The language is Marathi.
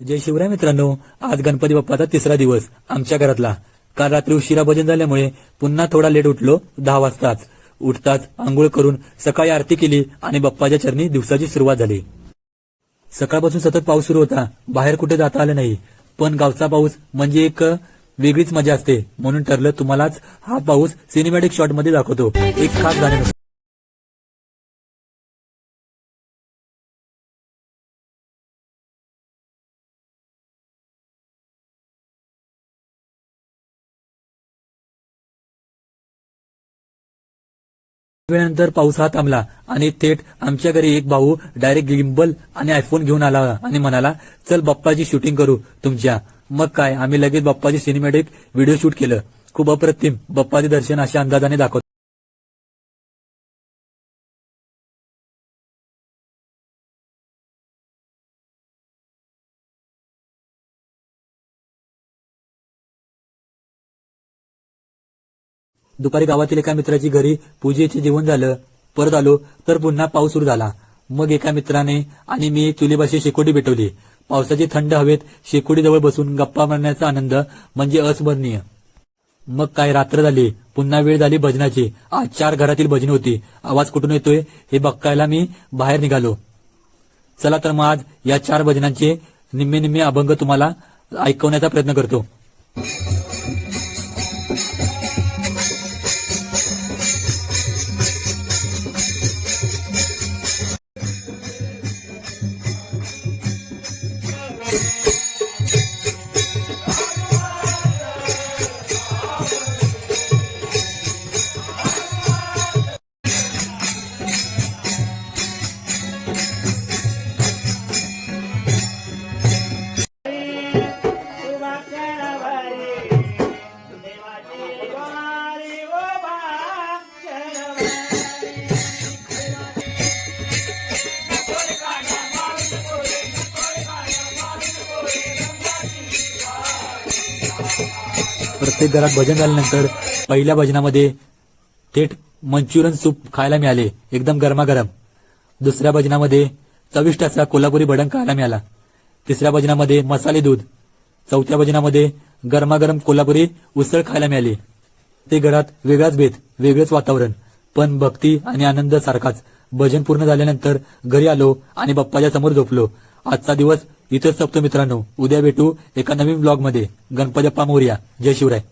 जय शिवराय मित्रांनो आज गणपती बाप्पाचा तिसरा दिवस आमच्या घरातला. काल रात्री उशिरा भजन झाल्यामुळे पुन्हा थोडा लेट उठलो दहा वाजताच. उठताच आंघोळ करून सकाळी आरती केली आणि बाप्पाच्या चरणी दिवसाची सुरुवात झाली. सकाळपासून सतत पाऊस सुरू होता बाहेर कुठे जाता आलं नाही. पण गावचा पाऊस म्हणजे एक वेगळीच मजा असते म्हणून ठरलं तुम्हालाच हा पाऊस सिनेमॅटिक शॉटमध्ये दाखवतो. एक खास गाणे वेळानंतर पाऊस हा थांबला आणि थेट आमच्या घरी एक भाऊ डायरेक्ट गिम्बल आणि आयफोन घेऊन आला आणि म्हणाला चल बाप्पाची शूटिंग करू तुमच्या. मग काय आम्ही लगेच बाप्पाची सिनेमॅटिक व्हिडिओ शूट केलं. खूप अप्रतिम. बाप्पाचे दर्शन अशा अंदाजाने दाखवतो दुपारी गावातील एका मित्राची घरी पूजेचे जेवण झालं परत आलो तर पुन्हा पाऊस सुरू झाला. मग एका मित्राने आणि मी चुलीपाशी शेकोटी पेटवली. पावसाची थंड हवेत शेकोटीजवळ बसून गप्पा मारण्याचा आनंद म्हणजे अस्मरणीय. मग काय रात्र झाली पुन्हा वेळ झाली भजनाची. आज चार घरातील भजनी होती. आवाज कुठून येतोय हे बघायला मी बाहेर निघालो. चला तर मग आज या चार भजनांचे निम्मे निम्मे अभंग तुम्हाला ऐकवण्याचा प्रयत्न करतो. प्रत्येक घरात भजन झाल्यानंतर पहिल्या भजनामध्ये थेट मंचुरियन सूप खायला मिळाले एकदम गरमागरम. दुसऱ्या भजनामध्ये चविष्ट असा कोल्हापुरी भडंग खायला मिळाला. तिसऱ्या भजनामध्ये मसाले दूध. चौथ्या भजनामध्ये गरमागरम कोल्हापुरी उसळ खायला मिळाली. ते घरात वेगळाच भेद वेगळंच वातावरण पण भक्ती आणि आनंद सारखाच. भजन पूर्ण झाल्यानंतर घरी आलो आणि बाप्पाच्या समोर झोपलो. आजचा दिवस इथंच संपतो मित्रांनो. उद्या भेटू एका नवीन ब्लॉगमध्ये. गणपती मोर्या. जय शिवराय.